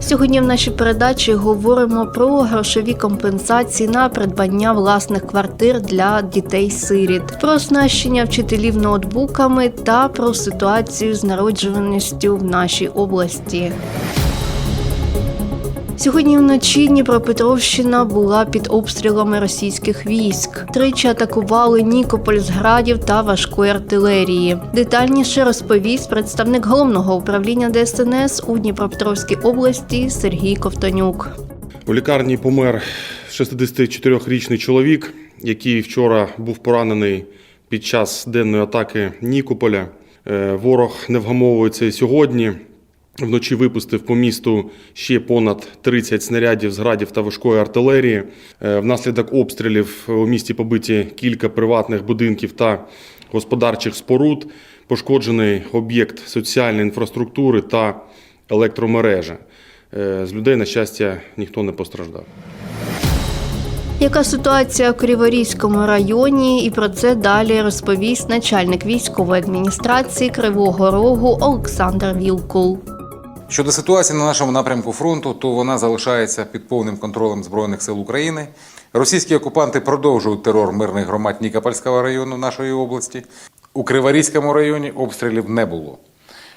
Сьогодні в нашій передачі говоримо про грошові компенсації на придбання власних квартир для дітей-сиріт, про оснащення вчителів ноутбуками та про ситуацію з народжуваністю в нашій області. Сьогодні вночі Дніпропетровщина була під обстрілами російських військ. Тричі атакували Нікополь з градів та важкої артилерії. Детальніше розповість представник головного управління ДСНС у Дніпропетровській області Сергій Ковтонюк. У лікарні помер 64-річний чоловік, який вчора був поранений під час денної атаки Нікополя. Е, Ворог не вгамовується і сьогодні. Вночі випустив по місту ще понад 30 снарядів з градів та важкої артилерії. Е, Внаслідок обстрілів у місті побиті кілька приватних будинків та господарчих споруд. Пошкоджений об'єкт соціальної інфраструктури та електромережі. Е, З людей, на щастя, ніхто не постраждав. Яка ситуація у Криворізькому районі? І про це далі розповість начальник військової адміністрації Кривого Рогу Олександр Вілкул. Щодо ситуації на нашому напрямку фронту, то вона залишається під повним контролем Збройних сил України. Російські окупанти продовжують терор мирних громад Нікопольського району нашої області. У Криворізькому районі обстрілів не було.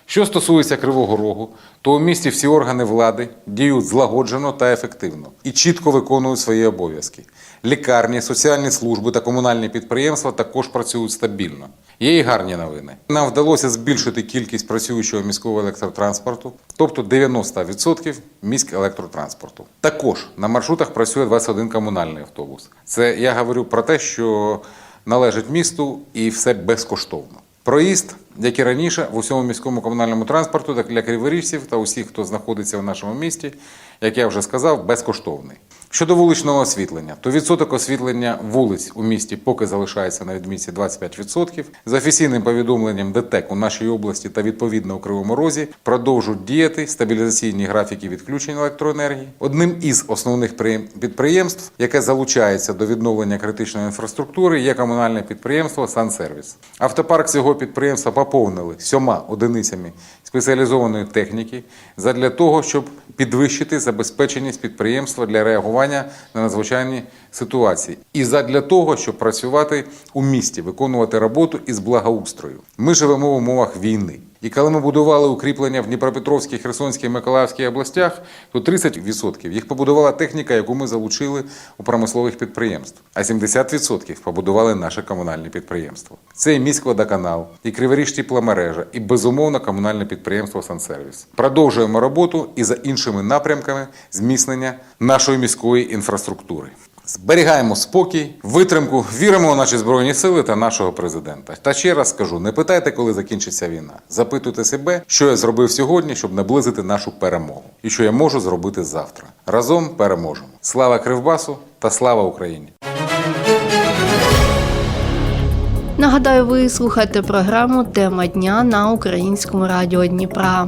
Що стосується Кривого Рогу, то у місті всі органи влади діють злагоджено та ефективно і чітко виконують свої обов'язки. Лікарні, соціальні служби та комунальні підприємства також працюють стабільно. Є і гарні новини. Нам вдалося збільшити кількість працюючого міського електротранспорту, тобто 90% міськ електротранспорту. Також на маршрутах працює 21 комунальний автобус. Це я говорю про те, що належить місту і все безкоштовно. Проїзд, як і раніше, в усьому міському комунальному транспорту для криворіжців та усіх, хто знаходиться в нашому місті, як я вже сказав, безкоштовний. Щодо вуличного освітлення, то відсоток освітлення вулиць у місті поки залишається на відмітці 25%. За офіційним повідомленням ДТЕК у нашій області та відповідно у Кривому Розі продовжують діяти стабілізаційні графіки відключень електроенергії. Одним із основних підприємств, яке залучається до відновлення критичної інфраструктури, є комунальне підприємство Сансервіс. Автопарк цього підприємства поповнили сьома одиницями спеціалізованої техніки задля того, щоб підвищити забезпеченість підприємства для реагування на надзвичайні ситуації, і задля того, щоб працювати у місті, виконувати роботу із благоустрою. Ми живемо в умовах війни. І коли ми будували укріплення в Дніпропетровській, Херсонській і Миколаївській областях, то 30% їх побудувала техніка, яку ми залучили у промислових підприємств, а 70% побудували наше комунальне підприємство. Це і міськводоканал, і Криворіж тепломережа, і безумовно комунальне підприємство Сансервіс. Продовжуємо роботу і за іншими напрямками зміцнення нашої міської інфраструктури. Зберігаємо спокій, витримку, віримо у наші збройні сили та нашого президента. Та ще раз скажу: не питайте, коли закінчиться війна. Запитуйте себе, що я зробив сьогодні, щоб наблизити нашу перемогу, і що я можу зробити завтра. Разом переможемо. Слава Кривбасу та слава Україні! Нагадаю, ви слухаєте програму Тема дня на українському радіо Дніпра.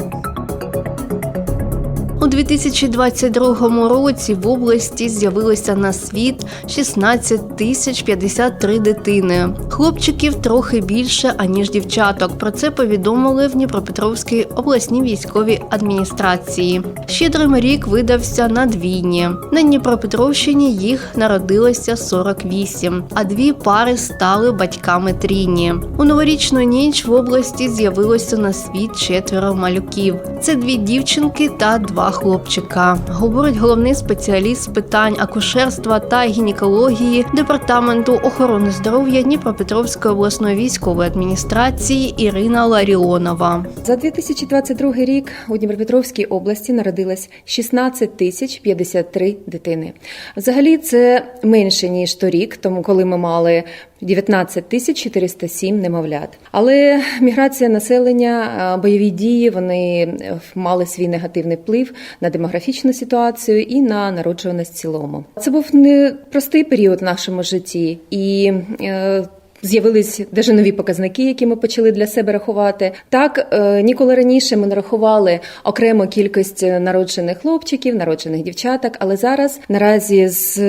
У 2022 році в області з'явилося на світ 16 тисяч 53 дитини. Хлопчиків трохи більше аніж дівчаток. Про це повідомили в Дніпропетровській обласній військовій адміністрації. Щедрим рік видався надвійні. На Дніпропетровщині їх народилося 48, а дві пари стали батьками трійні. У новорічну ніч в області з'явилося на світ четверо малюків. Це дві дівчинки та два хлопчика. Говорить головний спеціаліст з питань акушерства та гінекології департаменту охорони здоров'я Дніпропетровської обласної військової адміністрації Ірина Ларіонова. За 2022 рік у Дніпропетровській області народилось 16 тисяч 53 дитини. Взагалі це менше ніж торік, тому коли ми мали 19 тисяч 407 немовлят. Але міграція населення, е, бойові дії вони е, мали свій негативний вплив на демографічну ситуацію і на народжуваність в цілому. Це був непростий період в нашому житті і. е, З'явились даже нові показники, які ми почали для себе рахувати. Так ніколи раніше ми не рахували окремо кількість народжених хлопчиків, народжених дівчаток, але зараз наразі з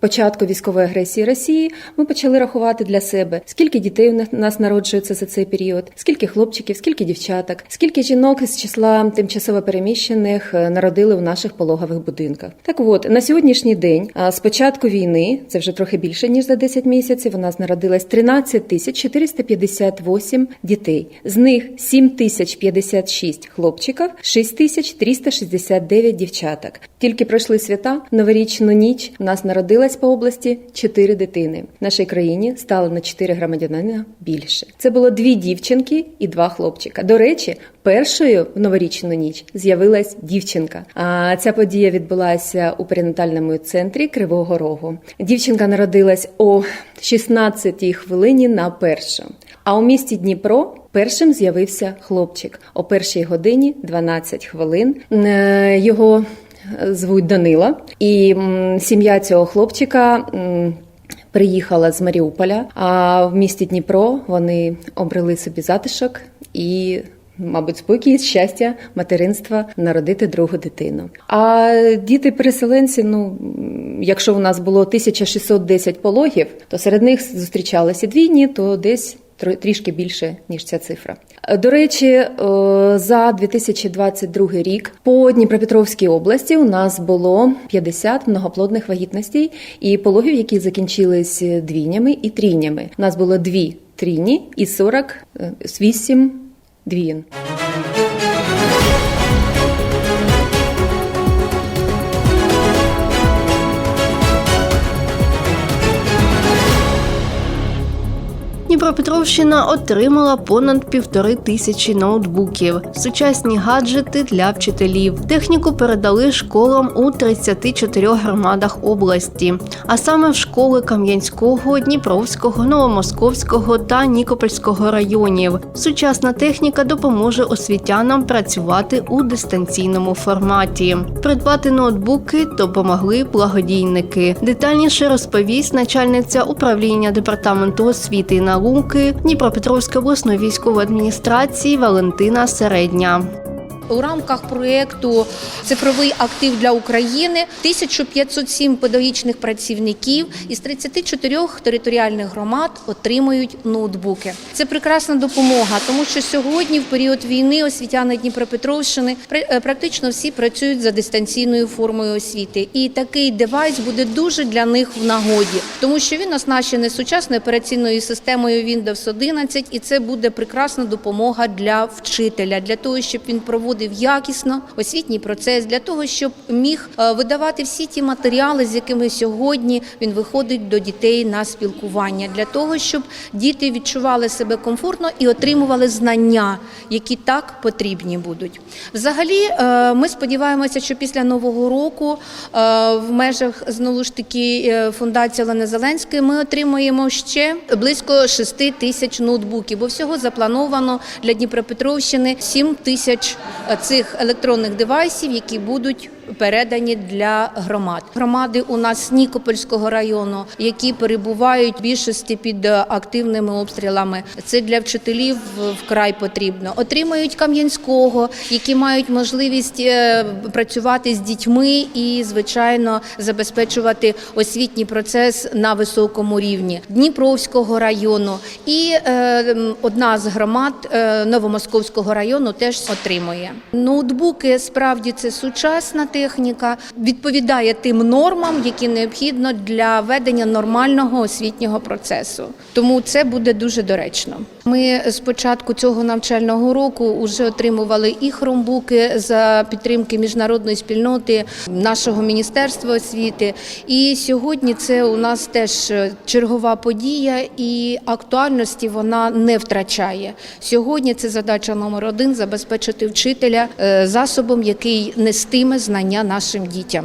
початку військової агресії Росії ми почали рахувати для себе, скільки дітей у нас- народжується за цей період, скільки хлопчиків, скільки дівчаток, скільки жінок з числа тимчасово переміщених е, народили у наших пологових будинках. Так от на сьогоднішній день, з початку війни, це вже трохи більше ніж за 10 місяців. У нас народилось 13 тисяч 458 дітей. З них 7 тисяч 56 хлопчиків, 6 тисяч 369 дівчаток. Тільки пройшли свята новорічну ніч. У нас народилось по області 4 дитини. В нашій країні стало на 4 громадянина більше. Це було дві дівчинки і два хлопчика. До речі, першою в новорічну ніч з'явилась дівчинка. А ця подія відбулася у перинатальному центрі Кривого Рогу. Дівчинка народилась о 16-й хвилині на першу. А у місті Дніпро першим з'явився хлопчик о першій годині 12 хвилин. Е, Його звуть Данила, і сім'я цього хлопчика. Приїхала з Маріуполя, а в місті Дніпро вони обрели собі затишок і, мабуть, спокій, щастя, материнства народити другу дитину. А діти-переселенці, ну якщо у нас було 1610 пологів, то серед них зустрічалися двійні, то десь трішки більше ніж ця цифра. Е, До речі, е, за 2022 рік по Дніпропетровській області у нас було 50 многоплодних вагітностей і пологів, які закінчились двійнями і трійнями. У нас було дві трійні і 48 двіїн. Дніпропетровщина отримала понад півтори тисячі ноутбуків, сучасні гаджети для вчителів. Техніку передали школам у 34 громадах області, а саме в школи Кам'янського, Дніпровського, Новомосковського та Нікопольського районів. Сучасна техніка допоможе освітянам працювати у дистанційному форматі. Придбати ноутбуки допомогли благодійники. Детальніше розповість начальниця управління департаменту освіти і науки Дніпропетровської обласної військової адміністрації Валентина Середня. У рамках проєкту Цифровий актив для України 1507 педагогічних працівників із 34 територіальних громад отримують ноутбуки. Це прекрасна допомога, тому що сьогодні, в період війни, освітяни Дніпропетровщини е, практично всі працюють за дистанційною формою освіти. І такий девайс буде дуже для них в нагоді, тому що він оснащений сучасною операційною системою Windows 11, і це буде прекрасна допомога для вчителя, для того, щоб він проводив якісно освітній процес, для того, щоб міг е, видавати всі ті матеріали, з якими сьогодні він виходить до дітей на спілкування, для того, щоб діти відчували себе комфортно і отримували знання, які так потрібні будуть. Взагалі, е, ми сподіваємося, що після нового року е, в межах знову ж таки фундації Олени Зеленської ми отримаємо ще близько 6 тисяч ноутбуків, бо всього заплановано для Дніпропетровщини 7 тисяч цих електронних девайсів, які будуть передані для громад. Громади у нас Нікопольського району, які перебувають в більшості під е, активними обстрілами. Це для вчителів вкрай потрібно. Отримають Кам'янського, які мають можливість е, працювати з дітьми і, звичайно, забезпечувати освітній процес на високому рівні Дніпровського району. І е, одна з громад е, Новомосковського району теж отримує. Ноутбуки справді це сучасна техніка, відповідає тим нормам, які необхідно для ведення нормального освітнього процесу. Тому це буде дуже доречно. Ми з початку цього навчального року вже отримували і хромбуки за підтримки міжнародної спільноти нашого міністерства освіти. І сьогодні це у нас теж чергова подія, і актуальності вона не втрачає. Сьогодні це задача номер один забезпечити вчителя е, засобом, який нестиме знання нашим дітям.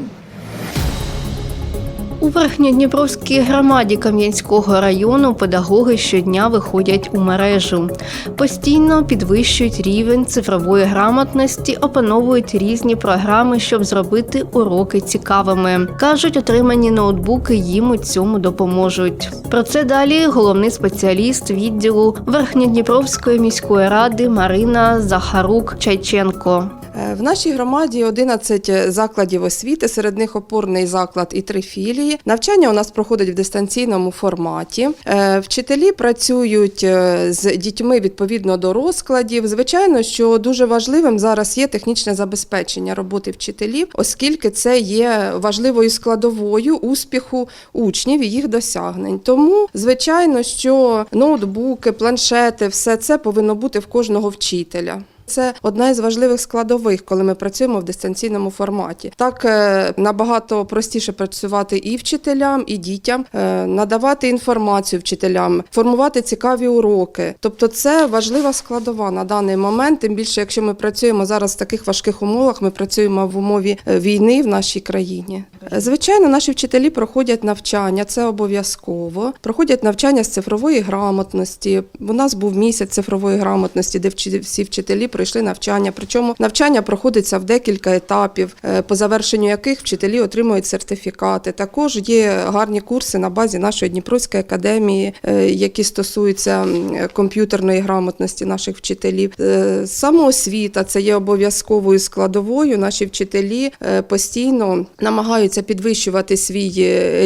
У Верхньодніпровській громаді Кам'янського району педагоги щодня виходять у мережу. Постійно підвищують рівень цифрової грамотності, опановують різні програми, щоб зробити уроки цікавими. кажуть, отримані ноутбуки їм у цьому допоможуть. Про це далі головний спеціаліст відділу Верхньодніпровської міської ради Марина Захарук Чайченко. Е, В нашій громаді 11 закладів освіти, серед них опорний заклад і три філії. Навчання у нас проходить в дистанційному форматі. Е, Вчителі працюють е, з дітьми відповідно до розкладів. Звичайно, що дуже важливим зараз є технічне забезпечення роботи вчителів, оскільки це є важливою складовою успіху учнів і їх досягнень. Тому, звичайно, що ноутбуки, планшети, все це повинно бути в кожного вчителя. Це одна із важливих складових, коли ми працюємо в дистанційному форматі. Так е, набагато простіше працювати і вчителям, і дітям, е, надавати інформацію вчителям, формувати цікаві уроки. Тобто, це важлива складова на даний момент. Тим більше, якщо ми працюємо зараз в таких важких умовах, ми працюємо в умові е, війни в нашій країні. Звичайно, наші вчителі проходять навчання, це обов'язково. Проходять навчання з цифрової грамотності. У нас був місяць цифрової грамотності, де всі вчителі пройшли навчання. Причому навчання проходиться в декілька етапів, е, по завершенню яких вчителі отримують сертифікати. Також є гарні курси на базі нашої Дніпровської академії, е, які стосуються комп'ютерної грамотності наших вчителів. Е, Самоосвіта це є обов'язковою складовою. Наші вчителі постійно намагаються підвищувати свій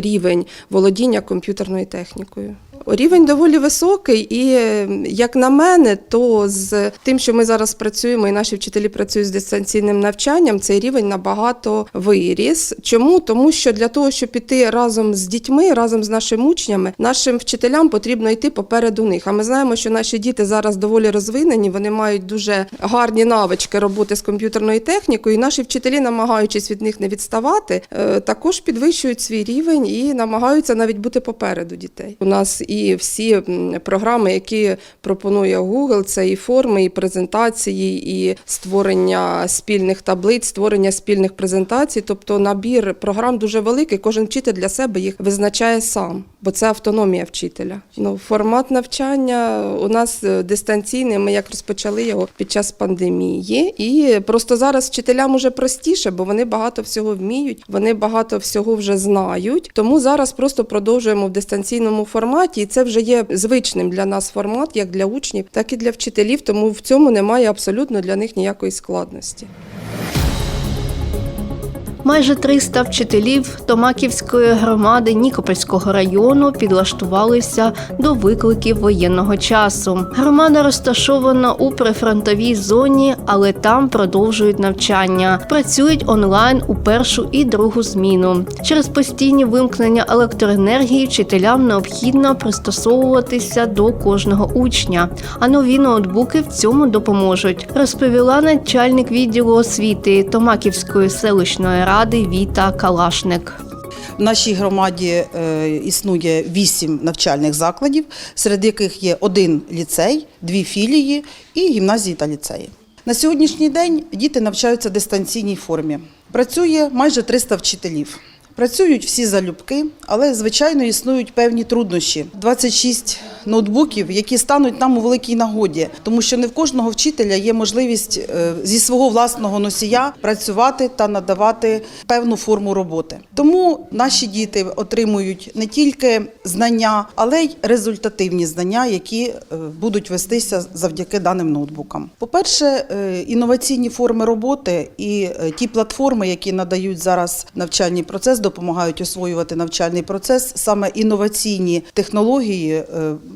рівень володіння комп'ютерною технікою. Рівень доволі високий, і е, як на мене, то з тим, що ми зараз працюємо, і наші вчителі працюють з дистанційним навчанням, цей рівень набагато виріс. Чому? Тому що для того, щоб піти разом з дітьми, разом з нашими учнями, нашим вчителям потрібно йти попереду них. А ми знаємо, що наші діти зараз доволі розвинені, вони мають дуже гарні навички роботи з комп'ютерною технікою. І наші вчителі, намагаючись від них не відставати, е, також підвищують свій рівень і намагаються навіть бути попереду дітей. У нас і всі програми, які пропонує Google, це і форми, і презентації, і створення спільних таблиць, створення спільних презентацій. Тобто набір програм дуже великий. Кожен вчитель для себе їх визначає сам, бо це автономія вчителя. Ну, формат навчання у нас е, дистанційний. Ми як розпочали його під час пандемії, і просто зараз вчителям уже простіше, бо вони багато всього вміють, вони багато всього вже знають. Тому зараз просто продовжуємо в дистанційному форматі, і це вже є звичним для нас формат, як для учнів, так і для вчителів. Тому в цьому немає абсолютно для них ніякої складності. Майже 300 вчителів Томаківської громади Нікопольського району підлаштувалися до викликів воєнного часу. Громада розташована у прифронтовій зоні, але там продовжують навчання. Працюють онлайн у першу і другу зміну. Через постійні вимкнення електроенергії вчителям необхідно пристосовуватися до кожного учня. А нові ноутбуки в цьому допоможуть, розповіла начальник відділу освіти Томаківської селищної ради Віта Калашник. В нашій громаді е, існує вісім навчальних закладів, серед яких є один ліцей, дві філії і гімназії та ліцеї. На сьогоднішній день діти навчаються в дистанційній формі. Працює майже 300 вчителів. Працюють всі залюбки, але звичайно існують певні труднощі. 26 ноутбуків, які стануть нам у великій нагоді, тому що не в кожного вчителя є можливість е, зі свого власного носія працювати та надавати певну форму роботи. Тому наші діти отримують не тільки знання, але й результативні знання, які е, будуть вестися завдяки даним ноутбукам. По-перше, е, інноваційні форми роботи і ті платформи, які надають зараз навчальний процес, допомагають освоювати навчальний процес. Саме інноваційні технології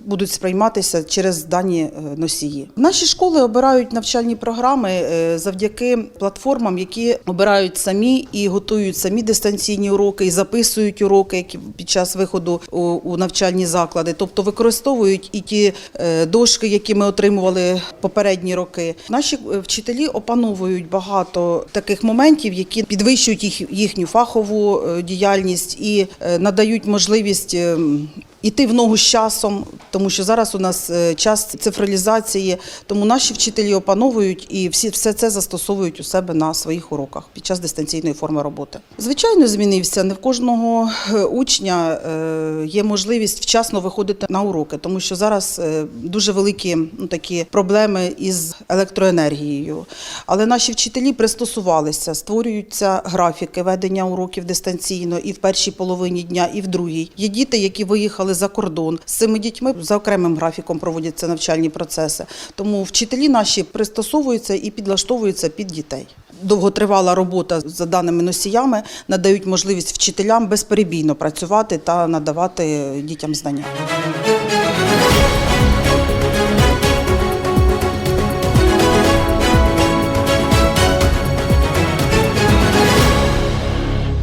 будуть сприйматися через дані е, носії. Наші школи обирають навчальні програми е, завдяки платформам, які обирають самі і готують самі дистанційні уроки, і записують уроки, які під час виходу у, навчальні заклади, тобто використовують і ті е, дошки, які ми отримували попередні роки. Наші вчителі опановують багато таких моментів, які підвищують їх їхню фахову діяльність і надають можливість. Іти в ногу з часом, тому що зараз у нас е, час цифралізації, тому наші вчителі опановують і всі все це застосовують у себе на своїх уроках під час дистанційної форми роботи. Звичайно, змінився. Не в кожного е, учня е, є можливість вчасно виходити на уроки, тому що зараз дуже великі ну, такі проблеми із електроенергією. Але наші вчителі пристосувалися, створюються графіки ведення уроків дистанційно і в першій половині дня, і в другій. Є діти, які виїхали за кордон. З цими дітьми за окремим графіком проводяться навчальні процеси. Тому вчителі наші пристосовуються і підлаштовуються під дітей. Довготривала робота за даними носіями надають можливість вчителям безперебійно працювати та надавати дітям знання.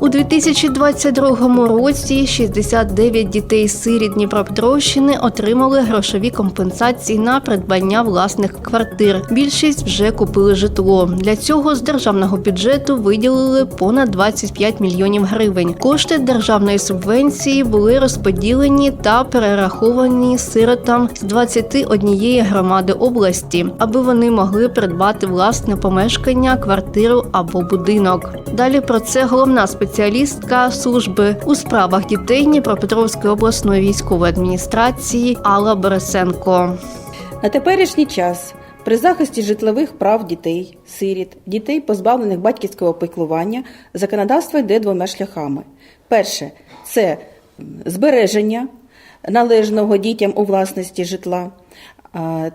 У 2022 році 69 дітей сиріт Дніпропетровщини отримали грошові компенсації на придбання власних квартир. Більшість вже купили житло. Для цього з державного бюджету виділили понад 25 мільйонів гривень. Кошти державної субвенції були розподілені та перераховані сиротам з 21 громади області, аби вони могли придбати власне помешкання, квартиру або будинок. Далі про це головна спеціалістка служби у справах дітей Дніпропетровської обласної військової адміністрації Алла Борисенко. На теперішній час при захисті житлових прав дітей, сиріт, дітей, позбавлених батьківського піклування, законодавство йде двома шляхами. Перше це збереження належного дітям у власності житла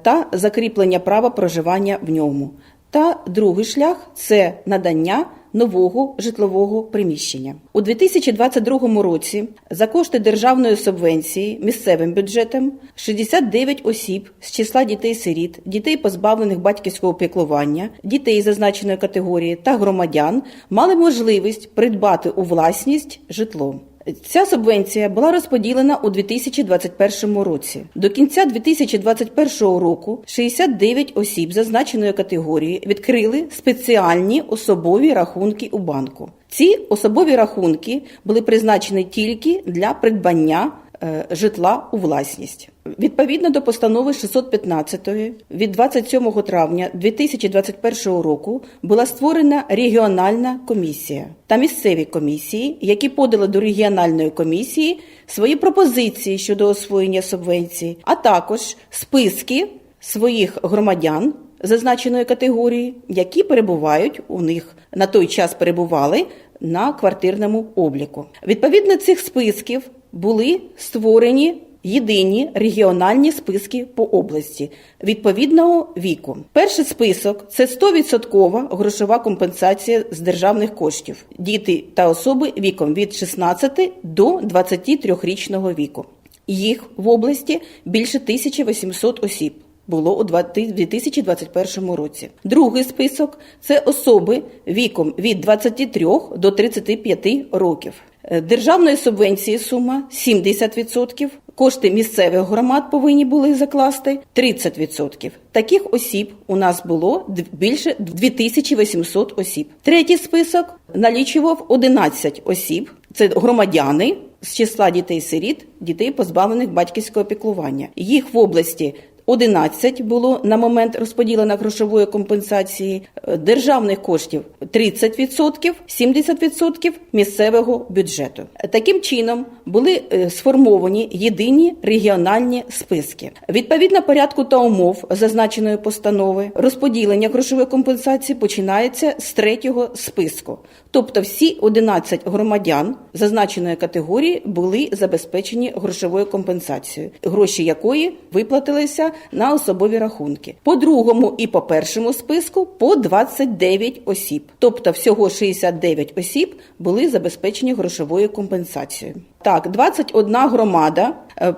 та закріплення права проживання в ньому. Та другий шлях це надання нового житлового приміщення. У 2022 році за кошти державної субвенції місцевим бюджетом 69 осіб з числа дітей-сиріт, дітей, позбавлених батьківського піклування, дітей зазначеної категорії та громадян мали можливість придбати у власність житло. Ця субвенція була розподілена у 2021 році. До кінця 2021 року 69 осіб зазначеної категорії відкрили спеціальні особові рахунки у банку. Ці особові рахунки були призначені тільки для придбання е, житла у власність. Відповідно до постанови 615 від 27 травня 2021 року була створена регіональна комісія та місцеві комісії, які подали до регіональної комісії свої пропозиції щодо освоєння субвенції, а також списки своїх громадян зазначеної категорії, які перебувають у них на той час перебували на квартирному обліку. Відповідно цих списків були створені єдині регіональні списки по області відповідного віку. Перший список це 100% грошова компенсація з державних коштів. Діти та особи віком від 16 до 23-річного віку. Їх в області більше 1800 осіб. Було у 2021 році. Другий список це особи віком від 23 до 35 років. Е, Державної субвенції сума 70%. Кошти місцевих громад повинні були закласти 30%. Таких осіб у нас було більше 2800 осіб. Третій список налічував 11 осіб. Це громадяни з числа дітей-сиріт, дітей, позбавлених батьківського піклування. Їх в області 11 було на момент розподілення грошової компенсації е, державних коштів 30%, 70% місцевого бюджету. Таким чином були е, сформовані єдині регіональні списки. Відповідно порядку та умов зазначеної постанови розподілення грошової компенсації починається з третього списку. Тобто всі 11 громадян зазначеної категорії були забезпечені грошовою компенсацією, гроші якої виплатилися на особові рахунки. По другому і по першому списку по 29 осіб. Тобто всього 69 осіб були забезпечені грошовою компенсацією. Так, 21 громада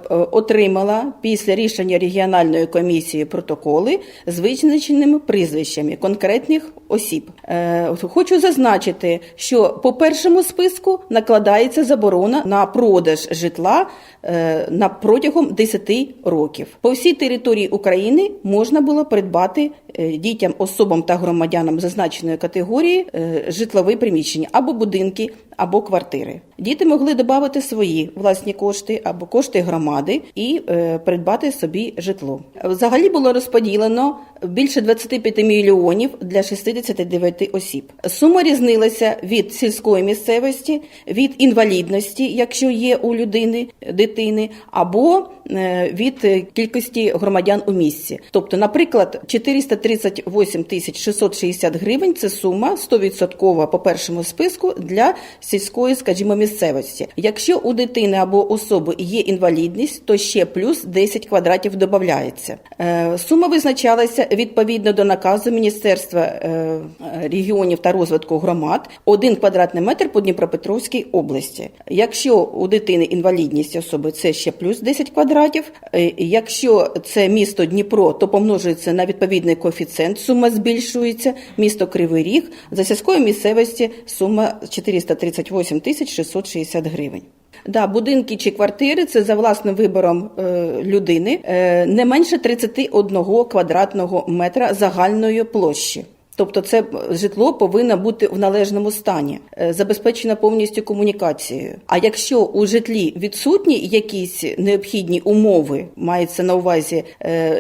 отримала після рішення регіональної комісії протоколи з визначеними прізвищами конкретних осіб. Е, Хочу зазначити, що по першому списку накладається заборона на продаж житла е, на протягом 10 років. По всій території України можна було придбати е, дітям, особам та громадянам зазначеної категорії е, житлові приміщення або будинки, або квартири. Діти могли додати свої власні кошти або кошти громади і е, придбати собі житло. Взагалі було розподілено більше 25 мільйонів для 69 осіб. Сума різнилася від сільської місцевості, від інвалідності, якщо є у людини дитини, або е, від кількості громадян у місті. Тобто, наприклад, 438 тисяч 660 гривень це сума 100% по першому списку для сільської, скажімо, місцевості. Якщо у дитини або особи є інвалідність, то ще плюс 10 квадратів додається. Е, Сума визначалася відповідно до наказу Міністерства е, регіонів та розвитку громад 1 квадратний метр по Дніпропетровській області. Якщо у дитини інвалідність особи, це ще плюс 10 квадратів. Е, Якщо це місто Дніпро, то помножується на відповідний коефіцієнт, сума збільшується. Місто Кривий Ріг за сільської місцевості сума 438 тисяч 660 гривень. Да, будинки чи квартири це за власним вибором е, людини е, не менше 31 квадратного метра загальної площі. Тобто це житло повинно бути в належному стані, е, забезпечено повністю комунікацією. А якщо у житлі відсутні якісь необхідні умови, мається на увазі,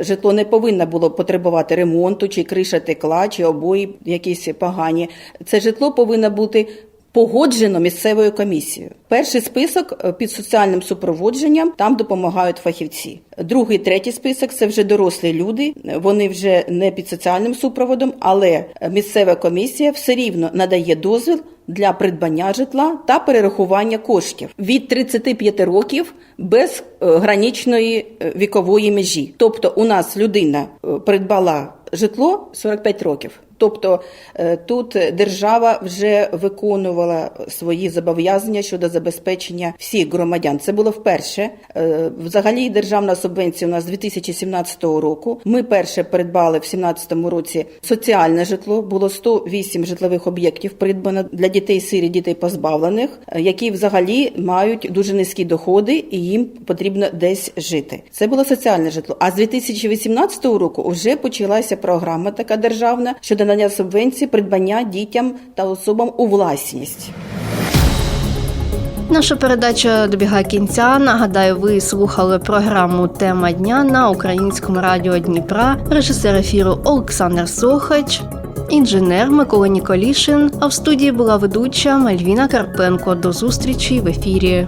житло не повинно було потребувати ремонту, чи криша текла, чи обої якісь погані, це житло повинно бути погоджено місцевою комісією. Перший список е, під соціальним супроводженням там допомагають фахівці. Другий, третій список це вже дорослі люди. Вони вже не під соціальним супроводом, але місцева комісія все рівно надає дозвіл для придбання житла та перерахування коштів від 35 років без е, граничної е, вікової межі. Тобто, у нас людина е, придбала житло 45 років. Тобто е, тут держава вже виконувала свої зобов'язання щодо забезпечення всіх громадян. Це було вперше. Е, Взагалі, державна субвенція у нас з 2017 року. Ми перше придбали в 2017 році соціальне житло. Було 108 житлових об'єктів придбано для дітей сирі, дітей позбавлених, е, які взагалі мають дуже низькі доходи і їм потрібно десь жити. Це було соціальне житло. А з 2018 року вже почалася програма така державна щодо надання субвенції придбання дітям та особам у власність. Наша передача добігає кінця. Нагадаю, ви слухали програму Тема дня на українському радіо Дніпра, режисер ефіру Олександр Сохач, інженер Микола Ніколішин. А в студії була ведуча Мальвіна Карпенко. До зустрічі в ефірі.